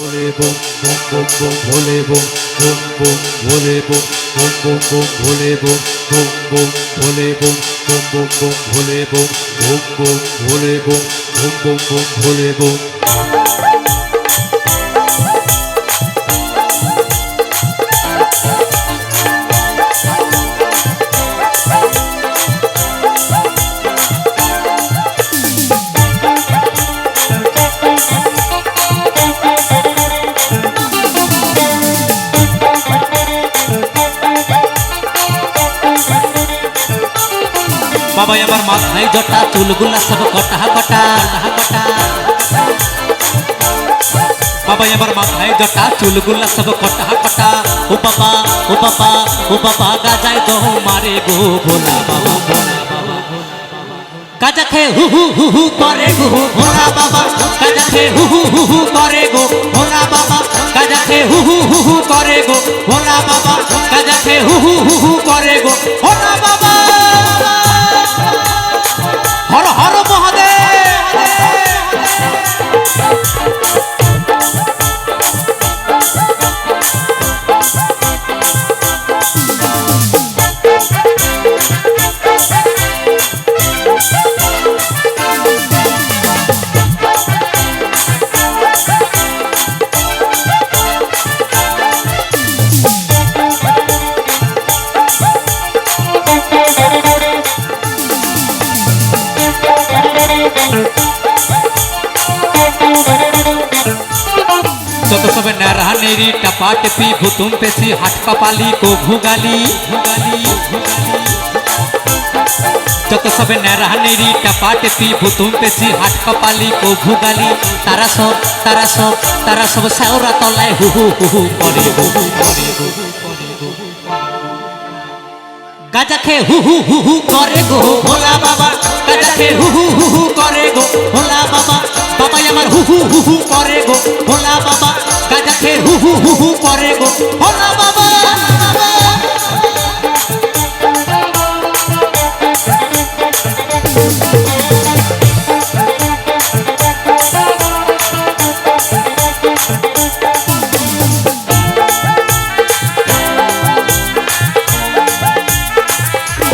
ভোলে বম বম বম বম ভোলে বম বম বম ভোলে বম বম বম বম ভোলে বম বম বম ভোলে বম বম বম বম ভোলে বম বম বম ভোলে বম বম বম বম ভোলে বম বাবাই আমার মাথায় জটা চুলগুলা সব কটা কটা কটা আমার মাথায় জটা চুলগুলা সব কটা কটা ও বাবা ও বাবা ও বাবা গাজায় দহ মারে গো ভোলা বাবা গাজা খেয়ে হু হু হু হু করে গো ভোলা বাবা গাজা খেয়ে হু হু হু হু করে গো ভোলা বাবা গাজা খেয়ে হু হু হু হু করে গো ভোলা বাবা গাজা খেয়ে হু হু হু টাপা টেপি ভুতুম পেশি হাট কপালি কো ভুগালি ভুগালি ভুগালি যত সবে নেরা নেরি টাপা টেপি ভুতুম পেশি হাট কপালি কো ভুগালি তারা সব তারা সব তারা সব সাউরা তলায় হু হু হু হু করে হু হু করে হু হু করে হু হু গাজা খেয়ে হু হু হু হু করে গো ভোলা বাবা গাজা খেয়ে হু হু হু হু করে গো ভোলা বাবা বাবাই আমার হু হু হু হু করে গো ভোলা বাবা হু হু হু হু করে গো। ভোলা বাবা।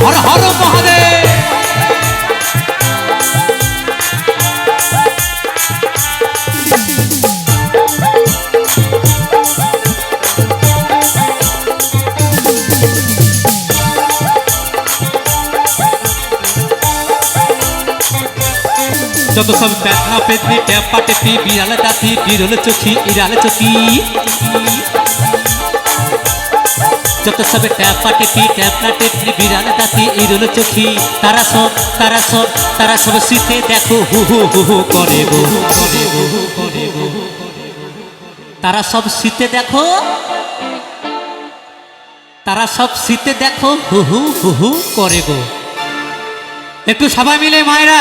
হর হর মহাদেব। যত সব প্যাটনা পেতনি ট্যাপা টেপি বিড়াল চাষি বিরল চোখি ইরাল চোখি যত সবে ট্যাপা টেপি ট্যাপনা টেপনি বিড়াল চাষি ইরল চোখি তারা সব তারা সব তারা সব শীতে দেখো হু হু হু হু করে গো করে গো করে গো তারা সব শীতে দেখো তারা সব শীতে দেখো হু হু হু হু করে গো একটু সবাই মিলে মায়েরা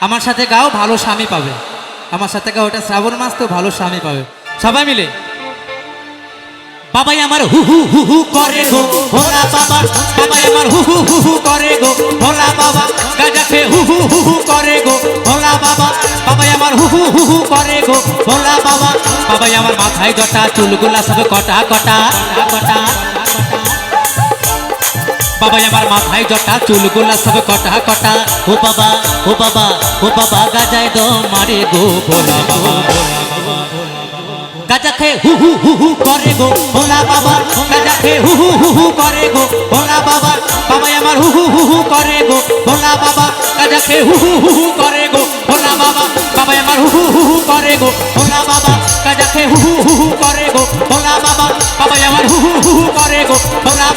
আমার সাথে গাও ভালো স্বামী পাবে আমার সাথে গাও ওটা শ্রাবণ মাস তো ভালো স্বামী পাবে সবাই মিলে বাবাই আমার হু হু হু হু করে গো ভোলা বাবা বাবাই আমার হু হু হু হু করে গো ভোলা বাবা গাজা খেয়ে হু হু হু হু করে গো ভোলা বাবা বাবাই আমার হু হু হু হু করে গো ভোলা বাবা বাবাই আমার মাথায় জটা চুলগুলা সব কটা কটা কটা বাবাই আমার মাথায় জটা চুলগুলা সব কটা কটা ও বাবা ও বাবা ও বাবা গাজায় দো মারে গো বাবা ভোলা বাবা গাজা খেয়ে হু হু হু হু করে গো ভোলা বাবা গাজা খেয়ে হু হু হু হু করে গো ভোলা বাবা বাবা আমার হু হু হু হু করে গো ভোলা বাবা গাজা খেয়ে হু হু হু হু করে গো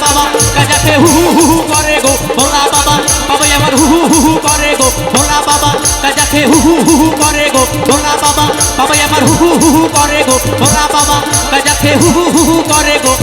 বাবা গাজাতে হু হু হু করে গো ভোলা বাবা বাবাই আমার হু হু হু করে গো ভোলা বাবা গাজাতে হু হু হু করে গো ভোলা বাবা বাবাই আমার হু হু হু করে গো ভোলা বাবা গাজাতে হু হু হু করে করে